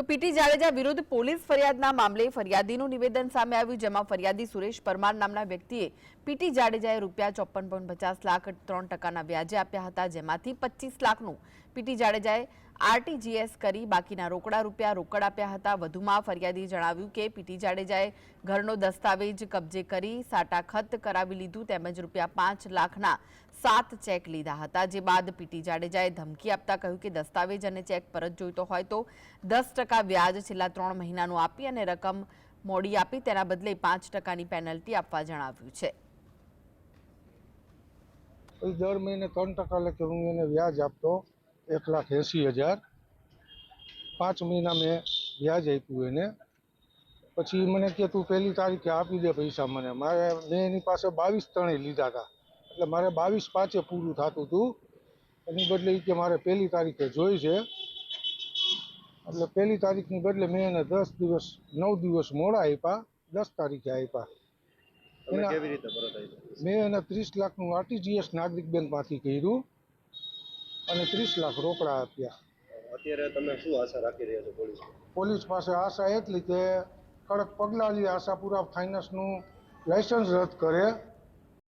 તો પીટી જાડેજા વિરુદ્ધ પોલીસ ફરિયાદના મામલે ફરિયાદીનું નિવેદન સામે આવ્યું, જેમાં ફરિયાદી સુરેશ પરમાર નામના વ્યક્તિએ પીટી જાડેજાએ રૂપિયા ચોપન પોઈન્ટ પચાસ લાખ, ત્રણ ટકાના વ્યાજે આપ્યા હતા, જેમાંથી પચીસ લાખનું પીટી જાડેજાએ આરટીજીએસ કરી બાકીના રોકડા રૂપિયા રોકડ આપ્યા હતા. વધુમાં ફરિયાદી જણાવ્યું કે પીટી જાડેજાએ ઘરનો દસ્તાવેજ કબજે કરી સાટાખત કરાવી લીધું, તેમજ રૂપિયા પાંચ લાખના સાત ચેક લીધા હતા. જે બાદ પીટી જાડેજાએ ધમકી આપતા કહ્યું કે દસ્તાવેજ અને ચેક પરત જોઈતો હોય તો દસ ટકા વ્યાજ છેલ્લા ત્રણ મહિનાનું આપી અને રકમ મોડી આપી. તેના બદલે પાંચ ટકાની પેનલ્ટી આપવા જણાવ્યું છે. દર મહિને ત્રણ ટકા લખે હું એને વ્યાજ આપતો. એક લાખ એંસી હજાર. પાંચ મહિના મેં વ્યાજ આપ્યું એને. પછી મને કે તું પહેલી તારીખે આપી દે પૈસા મને. મારે મેં એની પાસે બાવીસ ત્રણે લીધા હતા. એટલે મારે બાવીસ પાંચે પૂરું થતું હતું એની બદલે કે મારે પહેલી તારીખે જોઈ છે. એટલે પહેલી તારીખની બદલે મેં એને દસ દિવસ નવ દિવસ મોડા આપ્યા. દસ તારીખે આપ્યા. મેં એને ત્રીસ લાખનું આરટીજીએસ નાગરિક બેંકમાંથી કર્યું. અને ત્રીસ લાખ રોકડા આપ્યા. અત્યારે તમે શું આશા રાખી રહ્યા છો પોલીસ પોલીસ પાસે આશા એટલી કે કડક પગલાં લે આશાપુરા ફાઇનાન્સનું લાઇસન્સ રદ કરે.